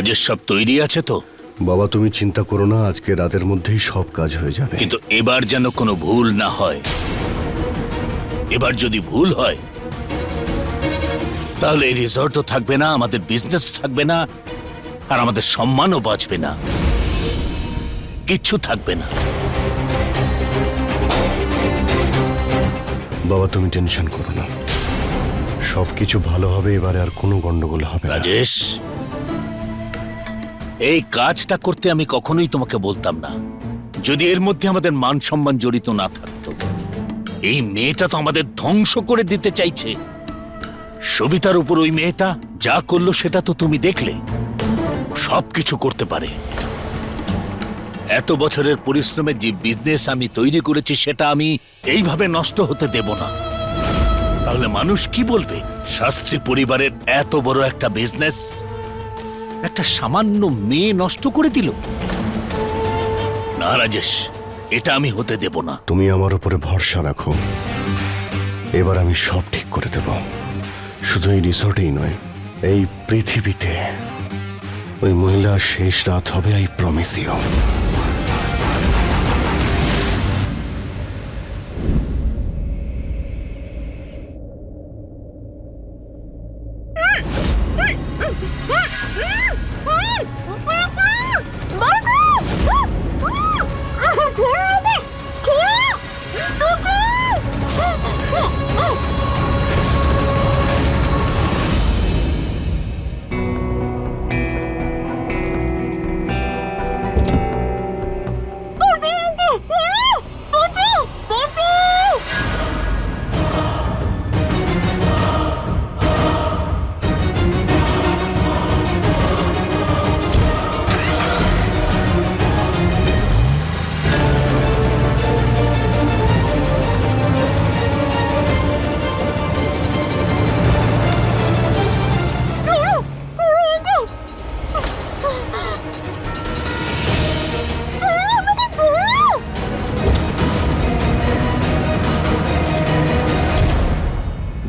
কাজের সব তৈরি আছে তো? বাবা তুমি চিন্তা করো না আজকে রাতের মধ্যেই সব কাজ হয়ে যাবে। কিন্তু এবার যেন কোনো ভুল না হয়। এবার যদি ভুল হয় তাহলে এই রিসর্টও থাকবে না আমাদের বিজনেস থাকবে না আর আমাদের সম্মানও বাঁচবে না। কিচ্ছু থাকবে না। বাবা তুমি টেনশন করো না। সবকিছু ভালো হবে এবারে আর কোনো গন্ডগোল হবে না। রাজেশ এই কাজটা করতে আমি কখনোই তোমাকে বলতাম না। যদি এর মধ্যে আমাদের মান সম্মান জড়িত না থাকতো, এই মেয়েটা তো আমাদের ধ্বংস করে দিতে চাইছে। সবিতার উপর ওই মেয়েটা যা করল সেটা তো তুমি দেখলে। সব কিছু করতে পারে। এত বছরের পরিশ্রমের যে বিজনেস আমি তৈরি করেছি সেটা আমি এইভাবে নষ্ট হতে দেব না। তাহলে মানুষ কি বলবে? শাস্ত্রী পরিবারের এত বড় একটা বিজনেস একটা সামান্য মেয়ে নষ্ট করে দিল। না, রাজেশ, এটা আমি হতে দেব না। তুমি আমার উপরে ভরসা রাখো। এবার আমি সব ঠিক করে দেব। শুধু এই রিসর্টেই নয়, এই পৃথিবীতে। ওই মহিলা শেষ রাত হবে, আই প্রমিস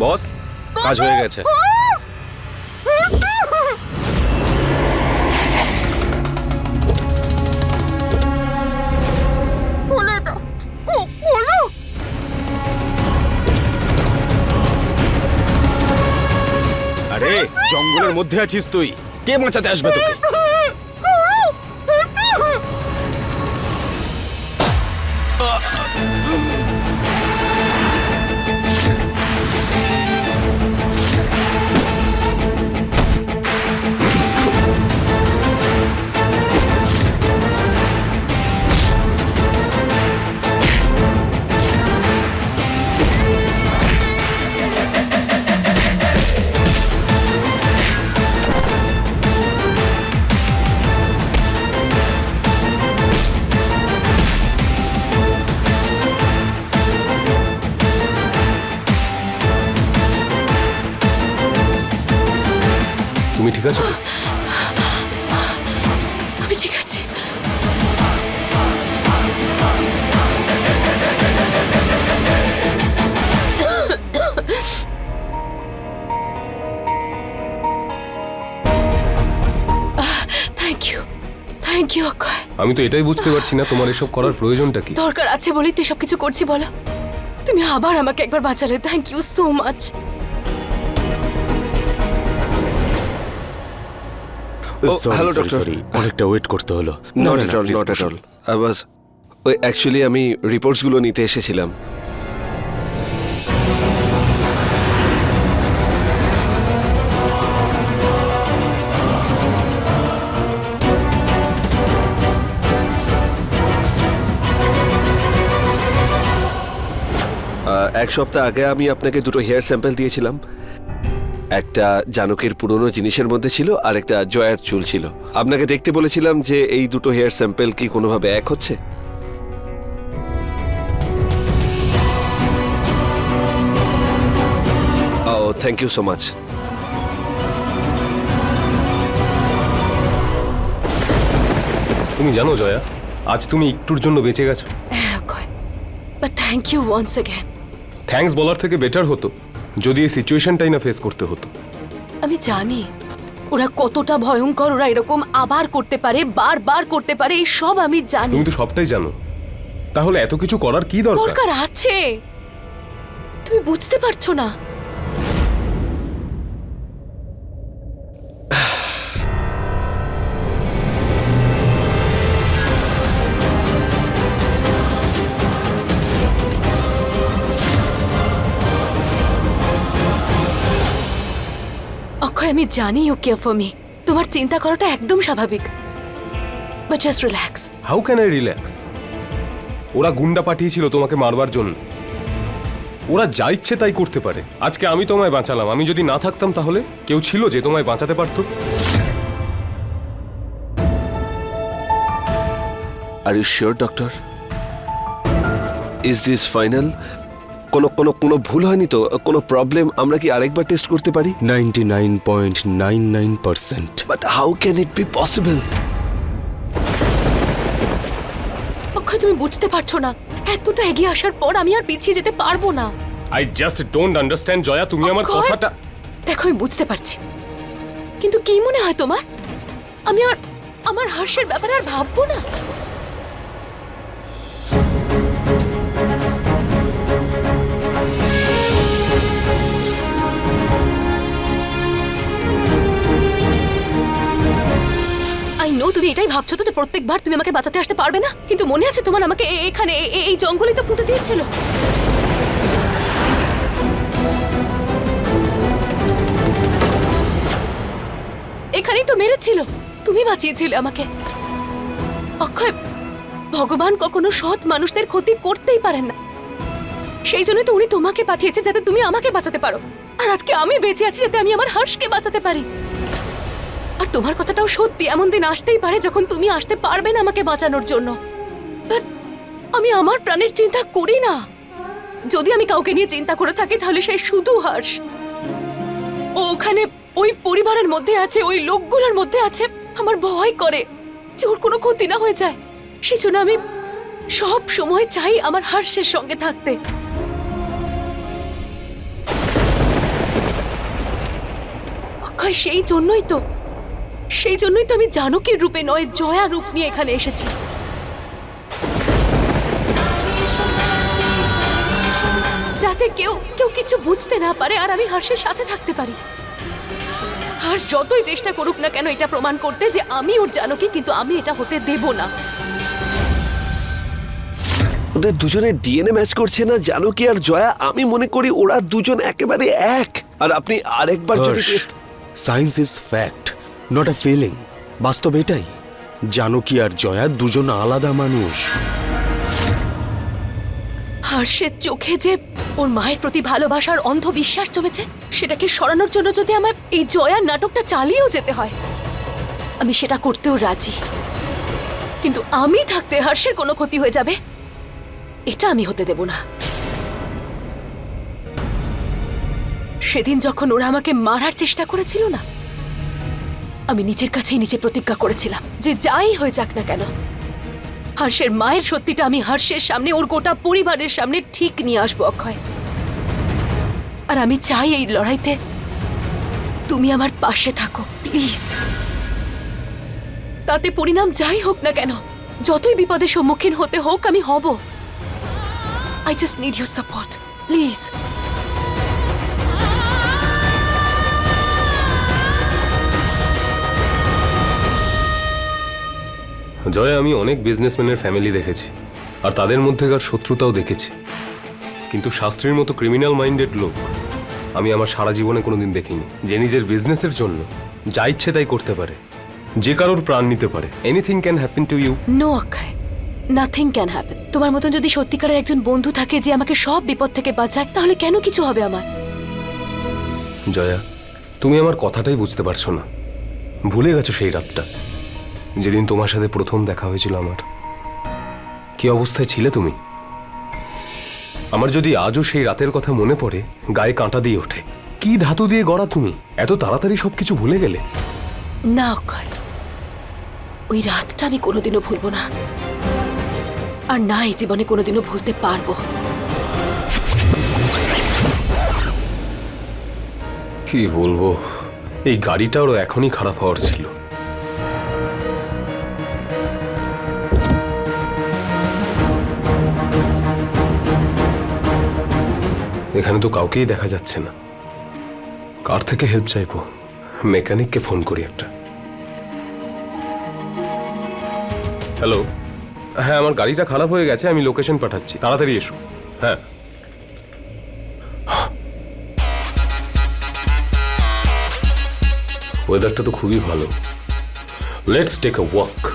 বস কাজ হয়ে গেছে। আরে জঙ্গলের মধ্যে আছিস তুই। কে বাঁচাতে আসবে তোকে? Thank you thank you Akshay আমি তো এটাই বুঝতে পারছি না তোমার এসব করার প্রয়োজনটা কি? দরকার আছে বলেই তুই সবকিছু করছি বলো। তুমি আবার আমাকে একবার বাঁচালে thank you so much hello doctor অনেকটা ওয়েট করতে হলো। Not at all not at all I was ওই অ্যাকচুয়ালি আমি রিপোর্টসগুলো নিতে এসেছিলাম। এক সপ্তাহ আগে আমি আপনাকে দুটো হেয়ার স্যাম্পল দিয়েছিলাম। একটা জানকের পুরনো জিনিসের মধ্যে ছিল আর একটা জয়ার চুল ছিল। আপনাকে দেখতে বলেছিলাম যে এই দুটো হেয়ার স্যাম্পল কি কোনোভাবে এক হচ্ছে? ও থ্যাংক ইউ সো মাচ তুমি জানো জয়া আজ তুমি একটুর জন্য বেঁচে গেছো। হ্যাঁ thank you once again thanks বলার থেকে বেটার হতো যদি এই সিচুয়েশনটাই না ফেস করতে হতো। আমি জানি ওরা কতটা ভয়ঙ্কর ওরা এরকম আবার করতে পারে বারবার করতে পারে এই সব আমি জানি। তুমি তো সবটাই জানো। তাহলে এত কিছু করার কি দরকার? দরকার আছে। তুমি বুঝতে পারছ না। আমি জানি ইউ কেয়ার ফর মি তোমার চিন্তা করাটা একদম স্বাভাবিক। But just relax how can I relax ওরা গুন্ডা পাঠিয়েছিল তোমাকে মারবার জন্য। ওরা যা ইচ্ছে তাই করতে পারে। আজকে আমি তোমায় বাঁচালাম। আমি যদি না থাকতাম তাহলে কেউ ছিল যে তোমায় বাঁচাতে পারতো? Are you sure doctor is this final কোনো কোনো কোনো ভুল হয়নি তো? কোনো প্রবলেম আমরা কি আরেকবার টেস্ট করতে পারি? Ninety nine point nine nine percent but how can it be possible Akshay তুমি বুঝতে পারছ না। এতটা এগিয়ে আসার পর আমি আর পিছিয়ে যেতে পারব না। I just don't understand Jaya তুমি আমার অক্ষয়! কথাটা দেখো আমি বুঝতে পারছি। কিন্তু কি মনে হয় তোমার? আমি আর আমার হাস্যের ব্যাপারে আর ভাববো না। তুমি এটাই ভাবছ তো যে প্রত্যেকবার তুমি আমাকে বাঁচাতে আসতে পারবে না? কিন্তু মনে আছে তোমার আমাকে এখানে এই জঙ্গলে তো পুঁতে দিয়েছিল। এখানেই তো মেরেছিল। তুমি বাঁচিয়েছিলে আমাকে। অক্ষয়, ভগবান কখনো সৎ মানুষদের ক্ষতি করতেই পারেন না। সেই জন্য তো উনি তোমাকে পাঠিয়েছে যাতে তুমি আমাকে বাঁচাতে পারো। আর আজকে আমি বেঁচে আছি যাতে আমি আমার হর্ষকে বাঁচাতে পারি। আর তোমার কথাটাও সত্যি, এমন দিন আসতেই পারে যখন তুমি আসতে পারবে না আমাকে বাঁচানোর জন্য। আমি আমার প্রাণের চিন্তা করি না। যদি আমি কাউকে নিয়ে চিন্তা করে থাকি, তাহলে সেই শুধু হাস। ও ওখানে ওই পরিবারের মধ্যে আছে, ওই লোকগুলোর মধ্যে আছে, আমার ভয় করে যে ওর কোনো ক্ষতি না হয়ে যায়। সেজন্য আমি সব সময় চাই আমার হর্ষের সঙ্গে থাকতে। সেই জন্যই তো সেই জন্যই তো আমি জানকীর রূপে নয় জয়া রূপ নিয়ে এখানে এসেছি। যাতে কেউ কেউ কিছু বুঝতে না পারে আর আমি হর্ষের সাথে থাকতে পারি। হর্ষ যতই চেষ্টা করুক না কেন এটা প্রমাণ করতে যে আমি ওর জানকি কিন্তু আমি এটা হতে দেব না। ওদের দুজনের ডিএনএ ম্যাচ করছে না জানো কি আর জয়া? আমি মনে করি ওরা দুজন একেবারে এক। আর আপনি আরেকবার যদি test science is fact. Not a feeling বাস্তব এটাই। জানকী আর জয়া দুজন আলাদা মানুষ। হর্ষের চোখে যে ওর মায়ের প্রতি ভালোবাসার অন্ধবিশ্বাস জমেছে সেটাকে সরানোর জন্য যদি আমার এই জয়ার নাটকটা চালিয়েও যেতে হয়? আমি সেটা করতেও রাজি। কিন্তু আমি থাকতে হর্ষের কোনো ক্ষতি হয়ে যাবে? এটা আমি হতে দেব না। সেদিন যখন ওরা আমাকে মারার চেষ্টা করেছিল না আমি নিজের কাছেই নিজে প্রতিজ্ঞা করেছিলাম যে যাই হয়ে যাক না কেন। হর্ষের মায়ের সত্যিটা আমি হর্ষের সামনে, ওর গোটা পরিবারের সামনে ঠিক নিয়ে আসব, অক্ষয়। আর আমি চাই এই লড়াইতে তুমি আমার পাশে থাকো, প্লিজ। তাতে পরিণাম যাই হোক না কেন, যতই বিপদের সম্মুখীন হতে হোক আমি হব। I just need your support please Jaya আমি অনেক বিজনেসম্যানের ফ্যামিলি দেখেছি আর তাদের মধ্যেকার শত্রুতাও দেখেছি। কিন্তু শাস্ত্রীর মতো ক্রিমিনাল মাইন্ডেড লোক আমি আমার সারা জীবনে কোনোদিন দেখিনি যে নিজের বিজনেসের জন্য যা ইচ্ছে তাই করতে পারে যে কারোর প্রাণ নিতে পারে। Anything can happen to you know Akshay nothing can happen তোমার মতন যদি সত্যিকারের একজন বন্ধু থাকে যে আমাকে সব বিপদ থেকে বাঁচায় তাহলে কেন কিছু হবে আমার? জয়া তুমি আমার কথাটাই বুঝতে পারছ না। ভুলে গেছো সেই রাতটা। যেদিন তোমার সাথে প্রথম দেখা হয়েছিল আমার। কি অবস্থায় ছিলে তুমি? আমার যদি আজও সেই রাতের কথা মনে পড়ে গায়ে কাঁটা দিয়ে ওঠে। কি ধাতু দিয়ে গড়া তুমি? এত তাড়াতাড়ি সবকিছু ভুলে গেলে? না অক্ষয়। ওই রাতটা আমি কোনোদিনও ভুলবো না। আর না এই জীবনে কোনোদিনও ভুলতে পারব। কি বলব? এই গাড়িটাও এখনই খারাপ হওয়ার ছিল। এখানে তো কাউকেই দেখা যাচ্ছে না। কার থেকে হেল্প চাইব? মেকানিককে ফোন করি একটা। হ্যালো হ্যাঁ আমার গাড়িটা খারাপ হয়ে গেছে, আমি লোকেশন পাঠাচ্ছি। তাড়াতাড়ি এসো। হ্যাঁ। ওয়েদারটা তো খুবই ভালো। লেটস টেক আ ওয়াক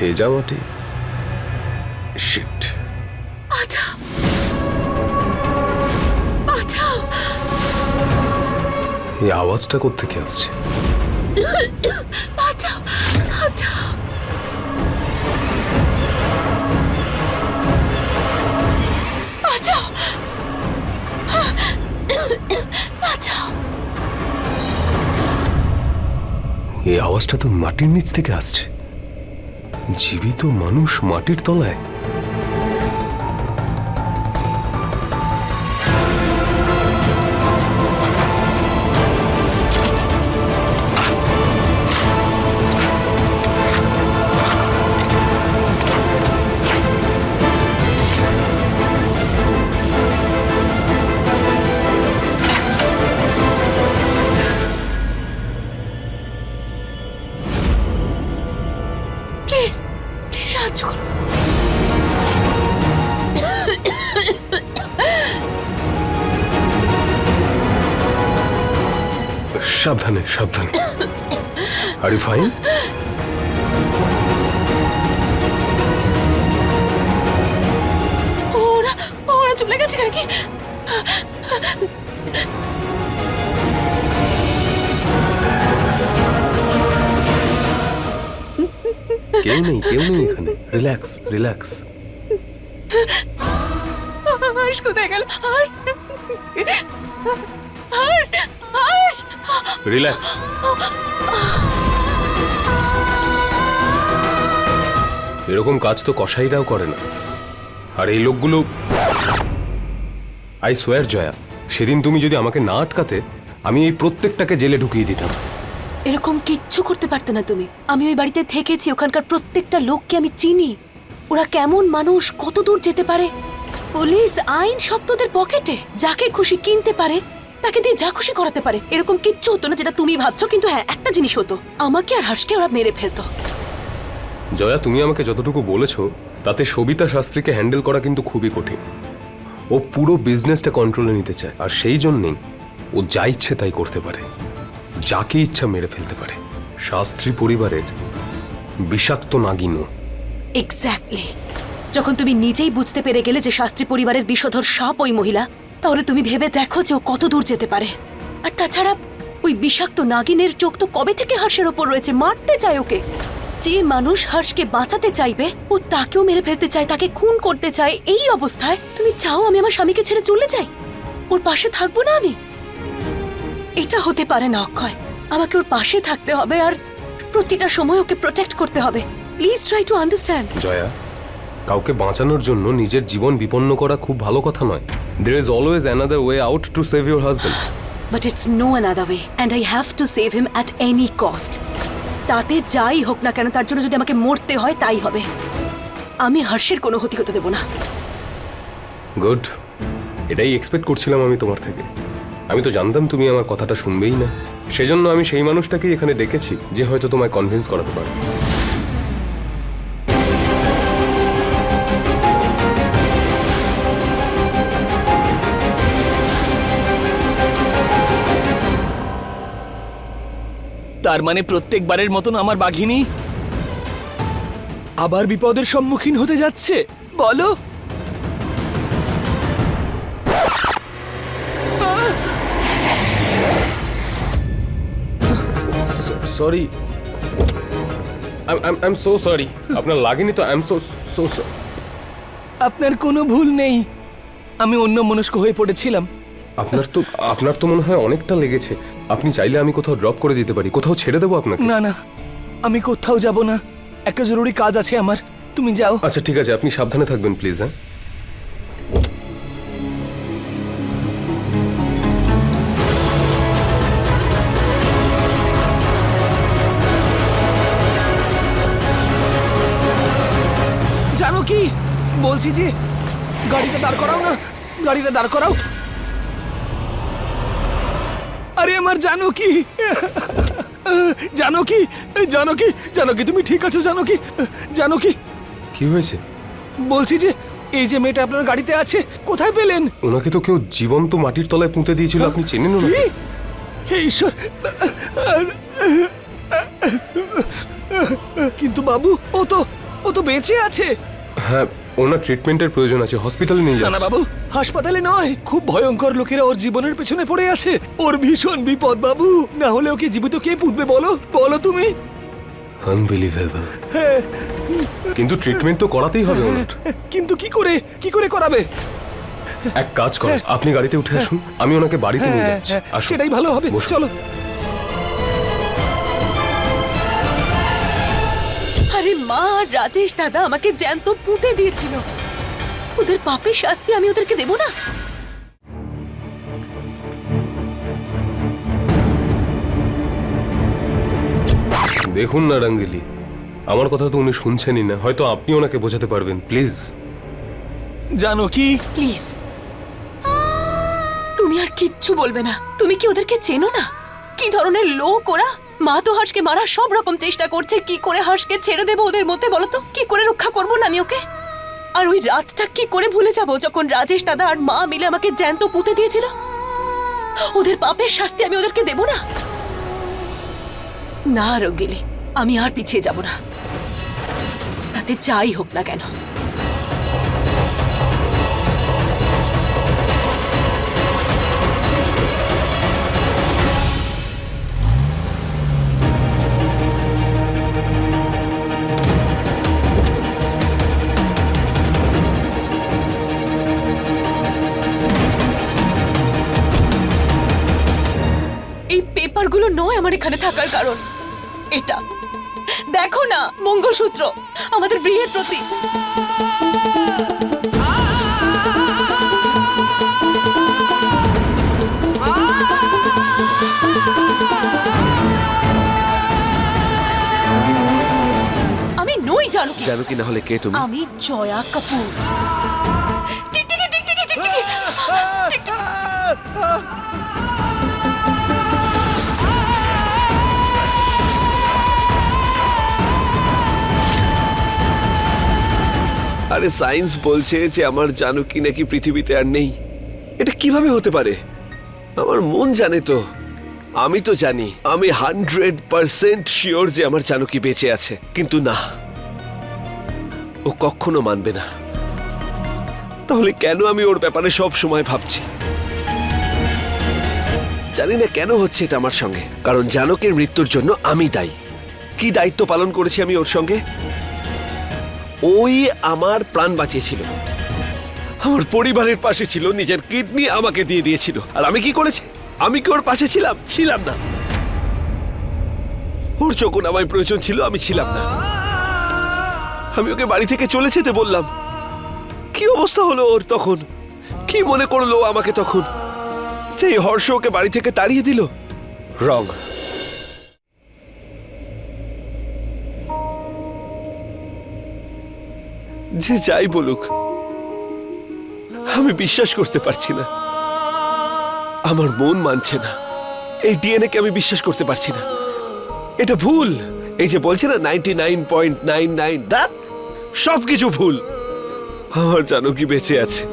ভেজা মাটি শিট বাঁচাও বাঁচাও এই আওয়াজটা কোত্থেকে আসছে? এই আওয়াজটা তো মাটির নিচ থেকে আসছে। জীবিত মানুষ মাটির তলায়। আর ইউ ফাইন ওরা ওরা চলে গেছে নাকি কেউ নেই কেউ নেই এখানে। রিল্যাক্স রিল্যাক্স হর্ষ কোথায় গেল? হর্ষ হর্ষ হর্ষ রিল্যাক্স এরকম কাজ তো কসাইরাও করে না। আর এই লোকগুলো আই সোয়ার, জয়া, সেদিন তুমি যদি আমাকে না আটকাতে, আমি এই প্রত্যেকটাকে জেলে ঢুকিয়ে দিতাম। এরকম কিচ্ছু করতে পারতে না তুমি। আমি ওই বাড়িতে থেকেছি, ওখানকার প্রত্যেকটা লোককে আমি চিনি। ওরা কেমন মানুষ, কত দূর যেতে পারে? পুলিশ, আইন সব তোদের পকেটে। যাকে খুশি কিনতে পারে, তাকে দিয়ে যা খুশি করাতে পারে। এরকম কিচ্ছু হতো না যেটা তুমি ভাবছ, কিন্তু হ্যাঁ একটা জিনিস হতো। আমাকে আর হর্ষকে ওরা মেরে ফেলতো। জয়া, তুমি আমাকে যতটুকু বলেছ, তাতে সবিতা শাস্ত্রীকে হ্যান্ডেল করা কিন্তু খুবই কঠিন। ও পুরো বিজনেসটা কন্ট্রোলে নিতে চায়, আর সেই জন্যেই ও যা ইচ্ছে তাই করতে পারে। যাকে ইচ্ছা মেরে ফেলতে পারে। শাস্ত্রী পরিবারের বিষাক্ত নাগিনও। এক্স্যাক্টলি যখন তুমি নিজেই বুঝতে পেরে গেলে যে শাস্ত্রী পরিবারের বিষধর সাপ ওই মহিলা, তাহলে তুমি ভেবে দেখো যে ও কত দূর যেতে পারে। আর তাছাড়া ওই বিষাক্ত নাগিনের চোখ তো কবে থেকে হর্ষের ওপর রয়েছে? মারতে চায় ওকে। যে মানুষ হর্ষকে বাঁচাতে চাইবে ও তাকেও মেরে ফেলতে চায় তাকে খুন করতে চায় এই অবস্থায় তুমি চাও আমি আমার স্বামীকে ছেড়ে চলে যাই? ওর পাশে থাকব না আমি? এটা হতে পারে না অক্ষয়। আমাকে ওর পাশে থাকতে হবে আর প্রতিটা সময় ওকে প্রোটেক্ট করতে হবে। Please try to understand Jaya কাউকে বাঁচানোর জন্য নিজের জীবন বিপন্ন করা খুব ভালো কথা নয়। There is always another way out to save your husband but it's no another way, and I have to save him at any cost. তাতে যাই হোক না কেন, তার জন্য যদি আমাকে মরতে হয়, তাই হবে। আমি হর্ষের কোনো ক্ষতি হতে দেব না। গুড। এটাই এক্সপেক্ট করছিলাম আমি তোমার থেকে। আমি তো জানতাম তুমি আমার কথাটা শুনবেই না। সেজন্য আমি সেই মানুষটাকেই এখানে ডেকেছি, যে হয়তো তোমায় কনভিন্স করাতে পারে। তার মানে প্রত্যেকবারের মতন আমার বাঘিনী আবার বিপদের সম্মুখীন হতে যাচ্ছে? বলো। Sorry I am so sorry আপনার লাগেনি তো? আই এম সো সো আপনার কোনো ভুল নেই। আমি অন্য মনস্ক হয়ে পড়েছিলাম। আপনার তো আপনার তো মনে হয় অনেকটা লেগেছে। আপনি চাইলে আমি কোথাও ড্রপ করে দিতে পারি কোথাও ছেড়ে দেবো আপনাকে? না না আমি কোথাও যাব না। একটা জরুরি কাজ আছে আমার তুমি যাও। আচ্ছা ঠিক আছে আপনি সাবধানে থাকবেন প্লিজ হ্যাঁ? জানো কি? বলছি যে গাড়িটা দাঁড় করাও না গাড়িটা দাঁড় করাও। আরে আমার জানো কি জানো কি জানো কি জানো কি তুমি ঠিক আছো জানো কি জানো কি কি হয়েছে? বলছি যে এই যে মেয়েটা আপনার গাড়িতে আছে কোথায় পেলেন? ওনাকে তো কেউ জীবন্ত মাটির তলায় পুঁতে দিয়েছিল আপনি চেনেন ওনাকে? কি? হে ঈশ্বর! কিন্তু বাবু ও তো ও তো বেঁচে আছে। হ্যাঁ ওনার ট্রিটমেন্টের প্রয়োজন আছে হসপিটালে নিয়ে না বাবু হাসপাতালে নয় খুব ভয়ঙ্কর লোকেরা ওর জীবনের পেছনে পড়ে আছে। ওর ভীষণ বিপদ বাবু। না হলে ওকে জীবিত কে পুঁতবে বলো? বলো তুমি। আনবিলিভেবল কিন্তু ট্রিটমেন্ট তো করাতেই হবে ওনার। কিন্তু কি করে? কি করে করাবে? এক কাজ করো আপনি গাড়িতে উঠে আসুন আমি ওনাকে বাড়িতে নিয়ে হ্যাঁ, যাচ্ছি। হ্যাঁ, সেটাই ভালো হবে। চলো। মা আর রাজেশ দাদা আমাকে জ্যান্ত পুঁতে দিয়েছিল। ওদের পাপের শাস্তি আমি ওদেরকে দেব না। দেখুন না রাঙ্গিলি। আমার কথা তো উনি শুনছেনই না। হয়তো আপনি ওনাকে বোঝাতে পারবেন প্লিজ। জানো কি? প্লিজ। তুমি আর কিচ্ছু বলবে না। তুমি কি ওদেরকে চেনো না? কি ধরনের লোক ওরা? মা তো হাঁসকে মারার সব রকম চেষ্টা করছে। কি করে হাঁসকে ছেড়ে দেবো ওদের মধ্যে বলো তো? কি করে রক্ষা করব না আমি ওকে? আর ওই রাতটা কি করে ভুলে যাব যখন রাজেশ দাদা আর মা মিলে আমাকে জ্যান্ত পুঁতে দিয়েছিল? ওদের পাপের শাস্তি আমি ওদেরকে দেব না? না রঙ্গিলি আমি আর পিছিয়ে যাব না। তাতে যাই হোক না কেন। নয় আমার এখানে থাকার কারণ। এটা। দেখো না মঙ্গলসূত্র আমাদের বিয়ের প্রতীক। আমি নই জানো কি। জানো কি না হলে কে তুমি? আমি জয়া কাপুর। আরে সায়েন্স বলছে যে আমার জানো কি নাকি পৃথিবীতে আর নেই। এটা কীভাবে হতে পারে? আমার মন জানে তো। আমি তো জানি, আমি হান্ড্রেড পার্সেন্ট শিওর যে আমার জানুকি বেঁচে আছে, কিন্তু না। ও কখনো মানবে না। তাহলে কেন আমি ওর ব্যাপারে সব সময় ভাবছি? জানি না কেন হচ্ছে এটা আমার সঙ্গে, কারণ জানকের মৃত্যুর জন্য আমি দায়ী। কি দায়িত্ব পালন করেছি আমি ওর সঙ্গে? ওই আমার প্রাণ বাঁচিয়েছিল। আমার পরিবারের পাশে ছিল, নিজের কিডনি আমাকে দিয়ে দিয়েছিল। আর আমি কি করেছি? আমি কি ওর পাশে ছিলাম? ছিলাম না। ওর যখন আমায় প্রয়োজন ছিল, আমি ছিলাম না। আমি ওকে বাড়ি থেকে চলে যেতে বললাম। কি অবস্থা হলো ওর তখন? কি মনে করল আমাকে তখন? সেই হর্ষ ওকে বাড়ি থেকে তাড়িয়ে দিল? রং। যে যাই বলুক, আমি বিশ্বাস করতে পারছি না। আমার মন মানছে না। এই ডিএনএ কে আমি বিশ্বাস করতে পারছি না। এটা ভুল। এই যে বলছে না ninety nine point nine nine that সব কিছু ভুল। আমার জানো কি বেঁচে আছে।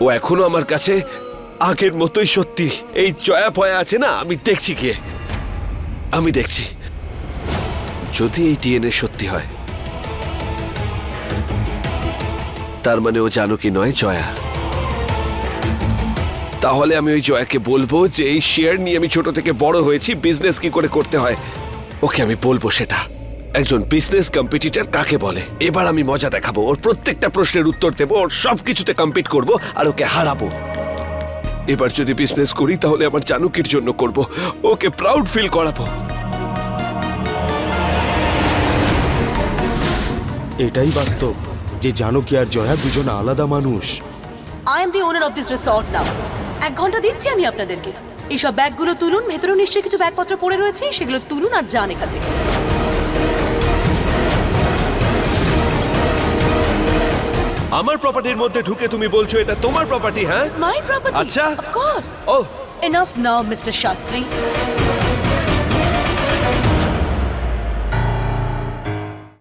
ও এখনও আমার কাছে আগের মতোই সত্যি। এই জয়া পয়া আছে না, আমি দেখছি গিয়ে। আমি দেখছি। যদি এই ডিএনএ সত্যি হয় তার মানে ও জানো কি নয়, জয়া? তাহলে আমি ওই জয়াকে বলব যে এই শেয়ার নিয়ে আমি ছোট থেকে বড় হয়েছি বিজনেস কি করে করতে হয়? ওকে আমি বলব সেটা। একজন বিজনেস কম্পিটিটর কাকে বলে? এবার আমি মজা দেখাবো, ওর প্রত্যেকটা প্রশ্নের উত্তর দেবো, ওর সব কিছুতে কম্পিট করব আর ওকে হারাবো। এবার যদি বিজনেস করি, তাহলে আমার জানুকির জন্য করব। ওকে প্রাউড ফিল করাবো। এটাই বাস্তব। যে জানকী আর জয়া দুজন আলাদা মানুষ। I am the owner of this resort now এক ঘণ্টা দিচ্ছি আমি আপনাদেরকে। এইসব ব্যাগগুলো তুলুন ভেতরেও নিশ্চয়ই কিছু ব্যাগপত্র পড়ে রয়েছে সেগুলো তুলুন আর যান এখান থেকে। আমার প্রপার্টির মধ্যে ঢুকে তুমি বলছো এটা তোমার প্রপার্টি হ্যাঁ? মাই প্রপার্টি আচ্ছা। Of course O. Enough now mister Shastri